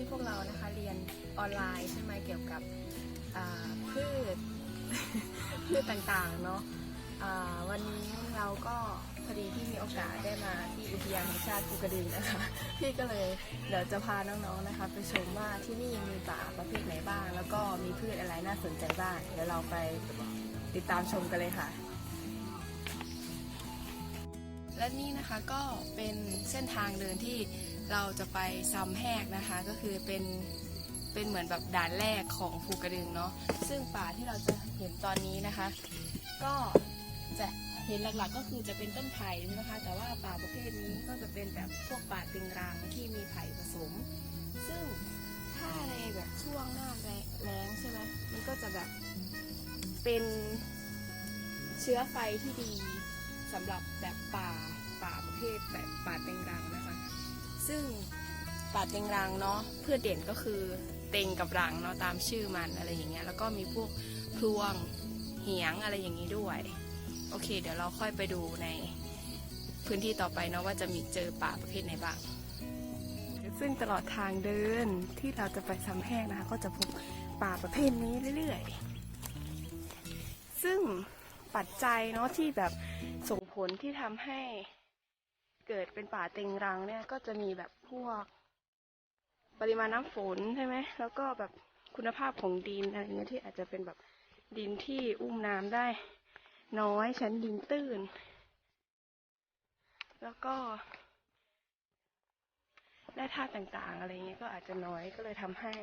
ที่พวกเรานะคะเรียนออนไลน์ใช่ไหมเกี่ยวกับพืชพืชต่างๆเนาะวันนี้เราก็พอดีที่มีโอกาสได้มาที่อุทยานแห่งชาติภูกระดึงนะคะ พี่ก็เลยเดี๋ยวจะพาน้องๆนะคะ ไปชมว่าที่นี่มีป่าประเภทไหนบ้าง แล้วก็มีพืชอะไรน่าสนใจบ้าง เดี๋ยวเราไปติดตามชมกันเลยค่ะ และนี่นะคะก็เป็นเส้นทางเดินที่เราจะไปซ้ำแหกนะคะ ก็คือเป็นเป็นเหมือนแบบด่านแรกของภูกระดึงเนาะซึ่งป่าที่เราจะเห็นตอนนี้นะคะ ก็จะเห็นหลักๆก็คือจะเป็นต้นไผ่นะคะ แต่ว่าป่าประเภทนี้ก็จะเป็นแบบพวกป่าติงรังที่มีไผ่ผสม ซึ่งถ้าในแบบช่วงหน้าแล้งใช่ไหมมันก็จะแบบเป็นเชื้อไฟที่ดี สำหรับแบบป่าป่าประเภทแบบป่าเต็งรังนะคะ ซึ่งป่าเต็งรังเนาะเพื่อเด่นก็คือเต็งกับรังเนาะตามชื่อมันอะไรอย่างเงี้ยแล้วก็มีพวกพลวงเหียงอะไรอย่างนี้ด้วย โอเค เดี๋ยวเราค่อยไปดูในพื้นที่ต่อไปเนาะว่าจะมีเจอป่าประเภทไหนบ้างซึ่งตลอดทางเดินที่เราจะไปซ้ำแห้งนะคะ ก็จะพบป่าประเภทนี้เรื่อยๆ ซึ่งปัจจัยเนาะที่แบบส่ง ผลที่ทำให้เกิดเป็นป่าเต็งรังเนี่ยก็จะมีแบบพวก ปริมาณน้ำฝนใช่ไหมแล้วก็แบบคุณภาพของดินอะไรเงี้ยที่อาจจะเป็นแบบดินที่อุ้มน้ำได้ น้อยชั้นดินตื้น แล้วก็แร่ธาตุต่างๆ อะไรเงี้ยก็อาจจะน้อยก็เลยทำให้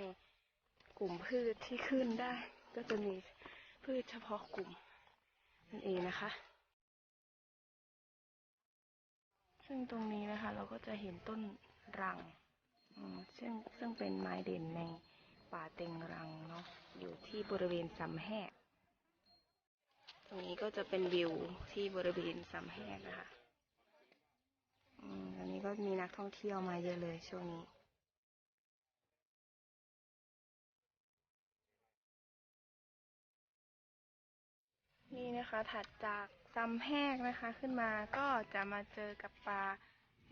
กลุ่มพืชที่ขึ้นได้ ก็จะมีพืชเฉพาะกลุ่มนั่นเองนะคะ ซึ่งตรงนี้นะคะ เราก็จะเห็นต้นรังซึ่งซึ่งเป็นไม้เด่นในป่าเต็งรังเนาะอยู่ที่บริเวณสำแหกตรงนี้ก็จะเป็นวิวที่บริเวณสำแหกนะคะอืมอันนี้ก็มีนักท่องเที่ยวมาเยอะเลยช่วงนี้นี่นะคะถัดจาก ซำแหกนะคะ ขึ้นมาก็จะมาเจอกับปลา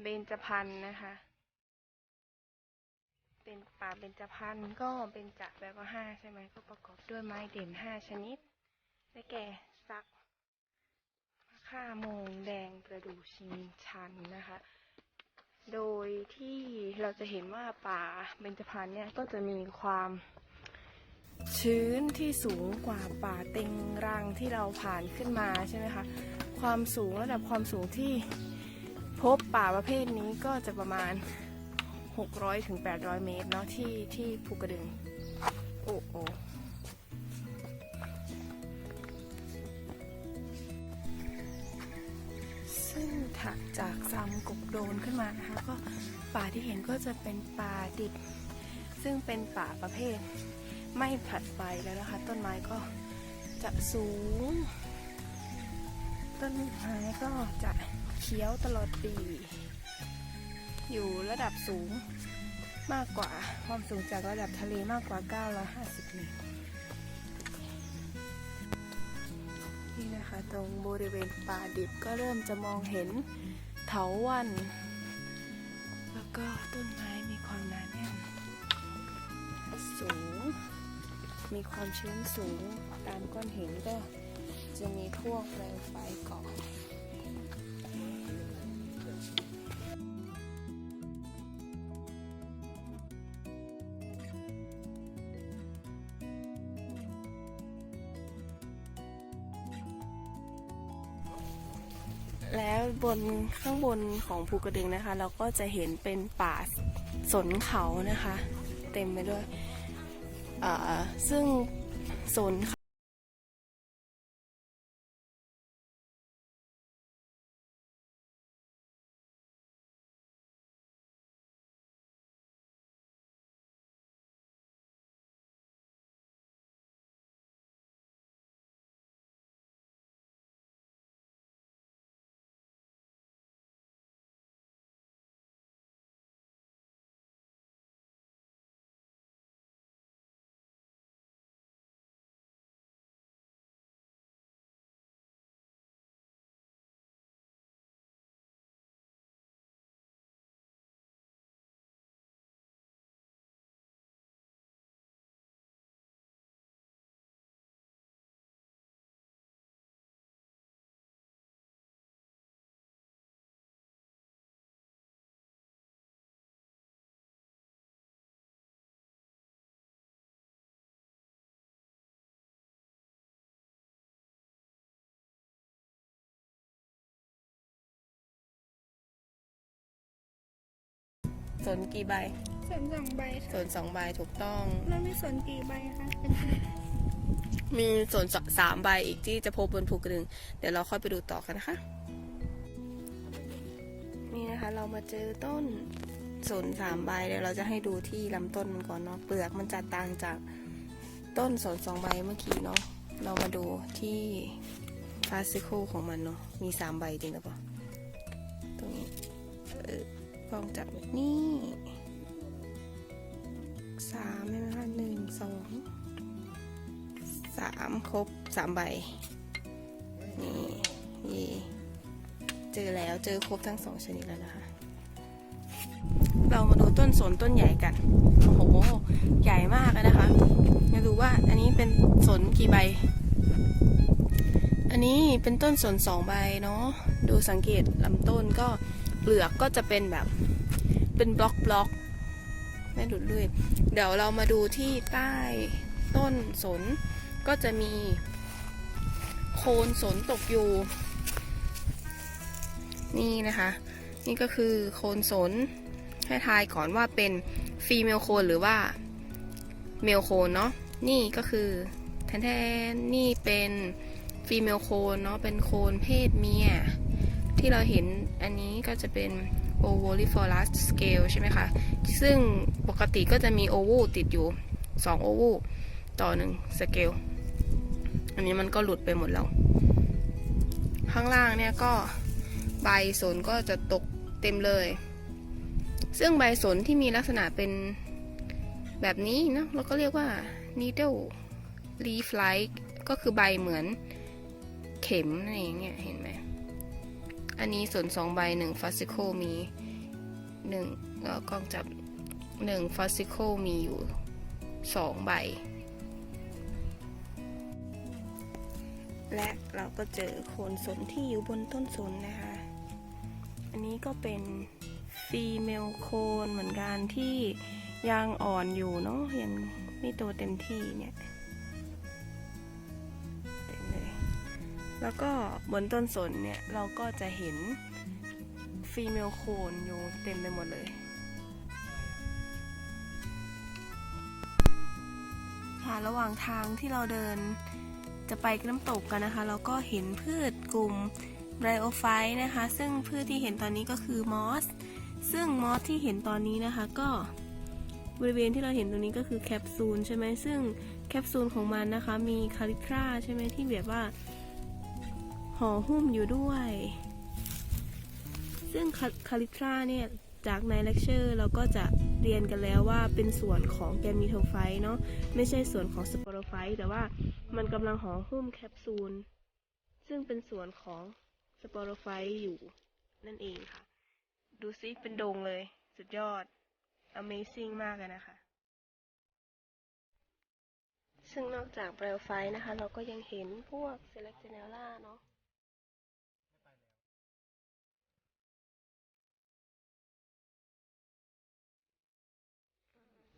เบญจพรรณนะคะ เป็นป่าเบญจพรรณก็เบญจะแปลว่าห้าใช่ไหมก็ประกอบด้วยไม้เด่นห้าชนิดได้แก่สักข้าโมงแดงประดู่ชิงชันนะคะ โดยที่เราจะเห็นว่าป่าเบญจพรรณเนี่ยก็จะมีความ ชื้นที่สูงกว่าป่าเต็งรังที่เราผ่านขึ้นมาใช่ไหมคะ ความสูงระดับความสูงที่พบป่าประเภทนี้ก็จะประมาณ 600ถึง800 เมตรเนาะที่ที่ภูกระดึง โอ้โอซึ่งถัดจากซำกบโดนขึ้นมานะคะก็ป่าที่เห็นก็จะเป็นป่าดิบ ซึ่งเป็นป่าประเภท ไม่ผลัดใบแล้วนะคะ ต้นไม้ก็จะสูง ต้นไม้ก็จะเขียวตลอดปี อยู่ระดับสูงมากกว่าความสูงจากระดับทะเลมากกว่า 950 เมตร นี่นะคะตรงบริเวณป่าดิบก็เริ่มจะมองเห็นเถาวัน แล้วก็ต้นไม้มีความหนาแน่นสูง มีความชื้นสูงตามก้อนหินก็จะมีพวกแปลงไฟเกาะแล้วบนข้างบนของภูกระดึงนะคะ เราก็จะเห็นเป็นป่าสนเขานะคะ เต็มไปด้วย ซึ่งโซน สนกี่ใบ สวนสองใบสนสองใบถูกต้อง แล้วมีสวนกี่ใบคะเป็นมีสนสามใบอีกที่จะพบบนภูกระดึง เดี๋ยวเราค่อยไปดูต่อกันนะคะ นี่นะคะเรามาเจอต้นสนสามใบเดี๋ยวเราจะให้ดูที่ลำต้นมันก่อนเนาะเปลือกมันจะต่างจากต้นสนสองใบเมื่อกี้เนาะเรามาดูที่ฟาซิโคของมันเนาะมีสามใบจริงหรือเปล่าตรงนี้เอ อกล้องจับนี่สามใช่ไหมคะหนึ่งสองสามครบสามใบ นี่นี่เจอแล้วเจอครบทั้งสองชนิดแล้วนะคะ เรามาดูต้นสนต้นใหญ่กัน โอ้โห ใหญ่มากนะคะ มาดูว่าอันนี้เป็นสนกี่ใบ อันนี้เป็นต้นสนสองใบเนาะ ดูสังเกตลำต้นก็เปลือกก็จะเป็นแบบ เป็นบล็อกบล็อกไม่หลุดเลยเดี๋ยวเรามาดูที่ใต้ต้นสนก็จะมีโคนสนตกอยู่ นี่นะคะ นี่ก็คือโคนสนให้ทายก่อนว่าเป็นฟีเมลโคนหรือว่าเมลโคนเนาะนี่ก็คือแทนแทนนี่เป็นฟีเมลโคนเนาะเป็นโคนเพศเมียที่เราเห็นอันนี้ก็จะเป็น ovoliforous scale ใช่ไหมคะ ซึ่งปกติก็จะมีโอวูติดอยู่ 2 โอวูต่อหนึ่งสเกล อันนี้มันก็หลุดไปหมดแล้ว ข้างล่างเนี่ยก็ใบสนก็จะตกเต็มเลย ซึ่งใบสนที่มีลักษณะเป็นแบบนี้นะเราก็เรียกว่า needle leaf like ก็คือใบเหมือนเข็มนั่นเองเนี่ยเห็นไหม อันนี้สนสองใบหนึ่งฟาสิโคมีหนึ่งแล้วกล้องจับหนึ่งฟาสิโคมีอยู่สองใบ และเราก็เจอโคนสนที่อยู่บนต้นสนนะคะ อันนี้ก็เป็นฟีเมลโคนเหมือนกันที่ยังอ่อนอยู่เนาะยังไม่โตเต็มที่เนี่ย แล้วก็บนต้นสนเนี่ยเราก็จะเห็นฟีเมลโคนอยู่เต็มไปหมดเลยค่ะระหว่างทางที่เราเดินจะไปน้ำตกกันนะคะ เราก็เห็นพืชกลุ่มไบโอไฟนะคะ ซึ่งพืชที่เห็นตอนนี้ก็คือมอส ซึ่งมอสที่เห็นตอนนี้นะคะ ก็บริเวณที่เราเห็นตรงนี้ก็คือแคปซูลใช่ไหมซึ่งแคปซูลของมันนะคะ มีคาลิทราใช่ไหมที่แบบว่า ห่อหุ้มอยู่ด้วย ซึ่งคาลิทราเนี่ยจากในเลคเชอร์เราก็จะเรียนกันแล้วว่าเป็นส่วนของแกมมีโทไฟต์เนาะไม่ใช่ส่วนของสปอโรไฟต์แต่ว่ามันกำลังห่อหุ้มแคปซูล ซึ่งเป็นส่วนของสปอโรไฟต์อยู่นั่นเองค่ะ ดูซิเป็นโดงเลย สุดยอด Amazing มากเลยนะคะ ซึ่งนอกจากไบโอไฟนะคะ เราก็ยังเห็นพวกเซเล c เ i เนล่าเนาะ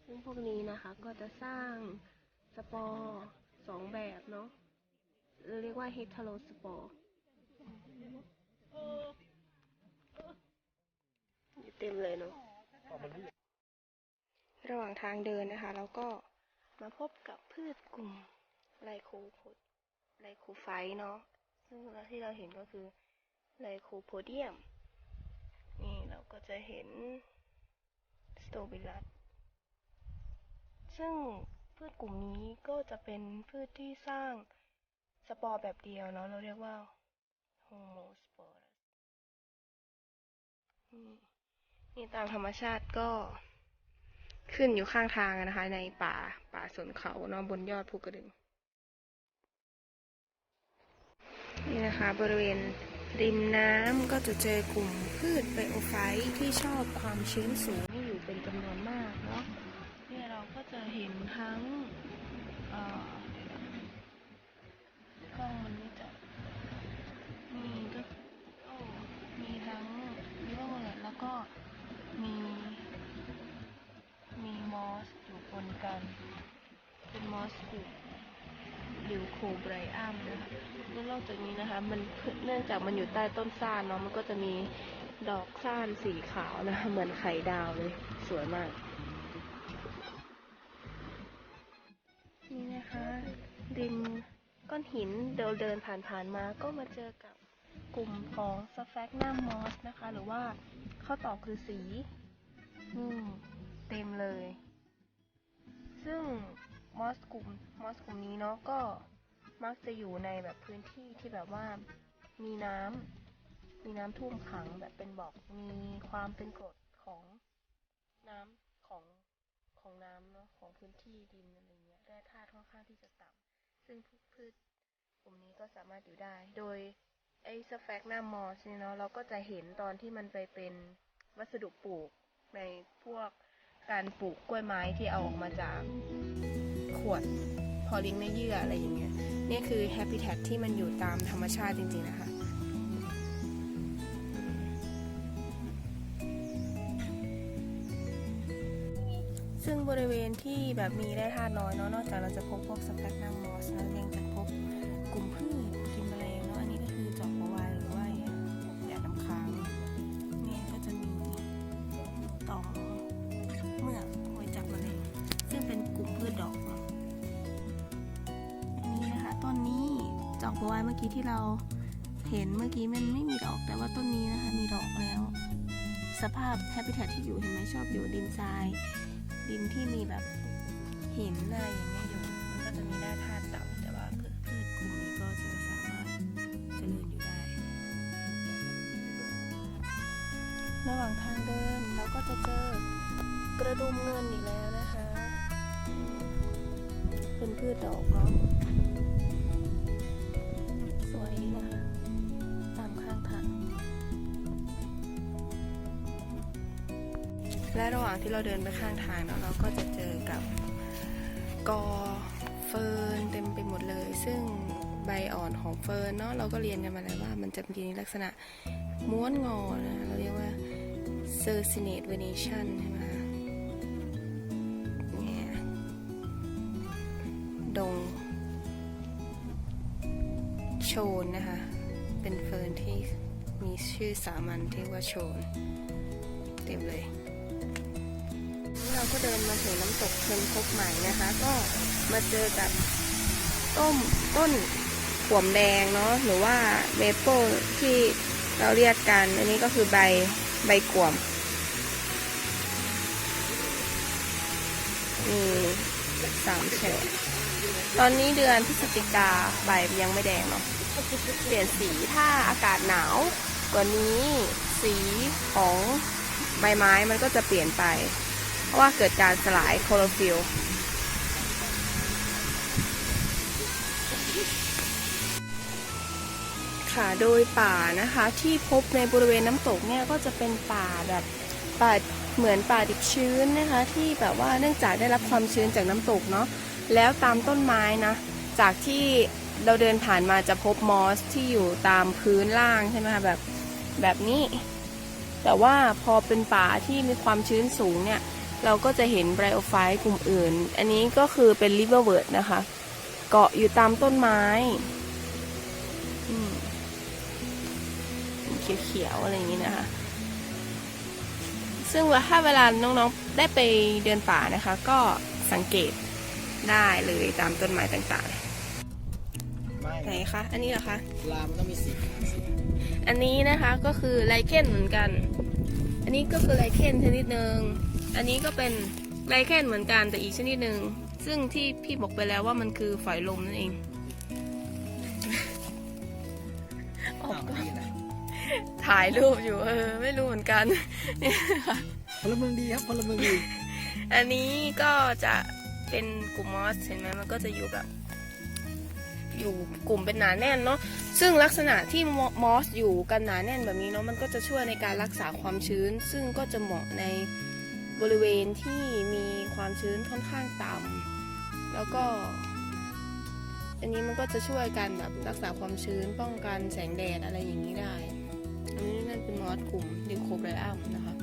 ซึ่งพวกนี้นะคะก็จะสร้างสปอร์สองแบบเนาะเรียกว่าเฮต e โ o สปอร์เต็มเลยเนาะระหว่างทางเดินนะคะเราก็มาพบกับพืชกลุ่มไลโคโพดไลโคไฟต์เนาะซึ่งที่เราเห็นก็คือไลโคโพเดียม นี่เราก็จะเห็นสโตบิลัส ซึ่งพืชกลุ่มนี้ก็จะเป็นพืชที่สร้างสปอร์แบบเดียวเนาะเราเรียกว่าโฮโมสปอร์นี่ตามธรรมชาติก็ขึ้นอยู่ข้างทางนะคะ ในป่าป่าสนเขาเนาะบนยอดภูกระดึง นี่นะคะ บริเวณริมน้ำก็จะเจอกลุ่มพืชไบโอไฟที่ชอบความชื้นสูง จะเห็นทั้งกล้องมันไม่จับมีก็มีทั้งริเวอร์แล้วก็มีมีมอสอยู่ปนกัน เป็นมอสกลุ่มลิวโคไบรอัมนะคะแล้วนอกจากนี้นะคะ มันเนื่องจากมันอยู่ใต้ต้นซ่านเนาะมันก็จะมีดอกซ่านสีขาวนะคะ เหมือนไข่ดาวเลย สวยมาก ก้อนหินเดินเดินผ่านๆมาก็มาเจอกับกลุ่มของสแฟกนัมมอสนะคะ หรือว่าข้าวตอกคือสีนี่เต็มเลย ซึ่งมอสกลุ่มมอสกลุ่มนี้เนาะก็มักจะอยู่ในแบบพื้นที่ที่แบบว่ามีน้ำมีน้ำท่วมขังแบบเป็นบอกมีความเป็นกรดของน้ำของของน้ำเนาะของพื้นที่ดินอะไรเงี้ยแร่ธาตุค่อนข้างที่จะต่ำซึ่งพวก พืชกลุ่มนี้ก็สามารถอยู่ได้ โดยไอ้สแฟกหน้ามอสเนี่ยเนาะเราก็จะเห็นตอนที่มันไปเป็นวัสดุปลูกในพวกการปลูกกล้วยไม้ที่เอาออกมาจากขวดพอลิงในเยื่ออะไรอย่างเงี้ยนี่คือแฮปปี้แท็ที่มันอยู่ตามธรรมชาติจริงๆนะคะ ซึ่งบริเวณที่แบบมีแร่ธาตุน้อยเนาะนอกจากเราจะพบพวกสแปกนัมมอสแล้วยังจะพบกลุ่มพืชกินแมลงเนาะอันนี้ก็คือจอกบัววายหรือว่าหยาดน้ำค้างเนี่ยก็จะมีต่อเมือกไว้จับแมลงซึ่งเป็นกลุ่มพืชดอกอันนี้นะคะต้นนี้จอกบัววายเมื่อกี้ที่เราเห็นเมื่อกี้มันไม่มีดอกแต่ว่าต้นนี้นะคะมีดอกแล้ว สภาพแฮปปี้แท็ที่อยู่เห็นไหมชอบอยู่ดินทราย ดินที่มีแบบหินอะไรอย่างเงี้ยอยู่ มันก็จะมีแร่ธาตุต่ำแต่ว่าพืชพืชกลุ่มนี้ก็จะสามารถเจริญอยู่ได้ ระหว่างทางเดินเราก็จะเจอกระดุมเงินอีกแล้วนะคะ เป็นพืชดอกเนาะ และระหว่างที่เราเดินไปข้างทางเนาะเราก็จะเจอกับกอเฟิร์นเต็มไปหมดเลย ซึ่งใบอ่อนของเฟิร์นเนาะเราก็เรียนกันมาแล้วว่ามันจะมีลักษณะม้วนงอนะเราเรียกว่า c e r c i n a t e venation ใช่ไหมเนี่ยดงโชนนะคะ เป็นเฟิร์นที่มีชื่อสามัญที่ว่าโชน เต็มเลย ก็เดินมาถึงน้ำตกเชิงพบใหม่นะคะ ก็มาเจอกับต้มต้นขวมแดงเนาะหรือว่าเมเปิลที่เราเรียกกัน อันนี้ก็คือใบใบกวมมีสามแฉกตอนนี้เดือนพฤศจิกาใบยังไม่แดงเนาะเปลี่ยนสีถ้าอากาศหนาวกว่านี้สีของใบไม้มันก็จะเปลี่ยนไป เพราะว่าเกิดการสลายโคอโรฟิลค่ะโดยป่านะคะที่พบในบริเวณน้ำตกเนี่ยก็จะเป็นป่าแบบป่าเหมือนป่าดิบชื้นนะคะที่แบบว่าเนื่องจากได้รับความชื้นจากน้ำตกเนาะแล้วตามต้นไม้นะจากที่เราเดินผ่านมาจะพบมอสที่อยู่ตามพื้นล่างใช่ไหมคะแบบแบบนี้ แต่ว่าพอเป็นป่าที่มีความชื้นสูงเนี่ย เราก็จะเห็นไบรโอไฟต์กลุ่มอื่น อันนี้ก็คือเป็นริเวอร์เวิร์ดนะคะ เกาะอยู่ตามต้นไม้อืมเขียวๆอะไรอย่างนี้นะคะ ซึ่งว่าถ้าเวลาน้องๆได้ไปเดินป่านะคะ ก็สังเกตได้เลยตามต้นไม้ต่างไม่ๆไหนคะ อันนี้เหรอคะ ลา มันต้องมีสีขาวสี อันนี้นะคะก็คือไลเคนเหมือนกัน อันนี้ก็คือไลเคนชนิดหนึ่ง อันนี้ก็เป็นไลเคนเหมือนกันแต่อีกชนิดหนึ่ง ซึ่งที่พี่บอกไปแล้วว่ามันคือฝอยลมนั่นเอง ออกอ้าวก็นี่นะถ่ายรูปอยู่เออ ไม่รู้เหมือนกันเนี่ยค่ะพลเมืองดีครับพลเมืองดี อันนี้ก็จะเป็นกลุ่มมอสเห็นไหมมันก็จะอยู่แบบ อยู่กลุ่มเป็นหนาแน่นเนาะซึ่งลักษณะที่มมอสอยู่กันหนาแน่นแบบนี้เนาะมันก็จะช่วยในการรักษาความชื้น ซึ่งก็จะเหมาะใน บริเวณที่มีความชื้นค่อนข้างต่ำแล้วก็ อันนี้มันก็จะช่วยกันแบบรักษาความชื้นป้องกันแสงแดดอะไรอย่างนี้ได้ อันนี้นั่นเป็นมอสกลุ่มดิโคไบรอัมนะคะ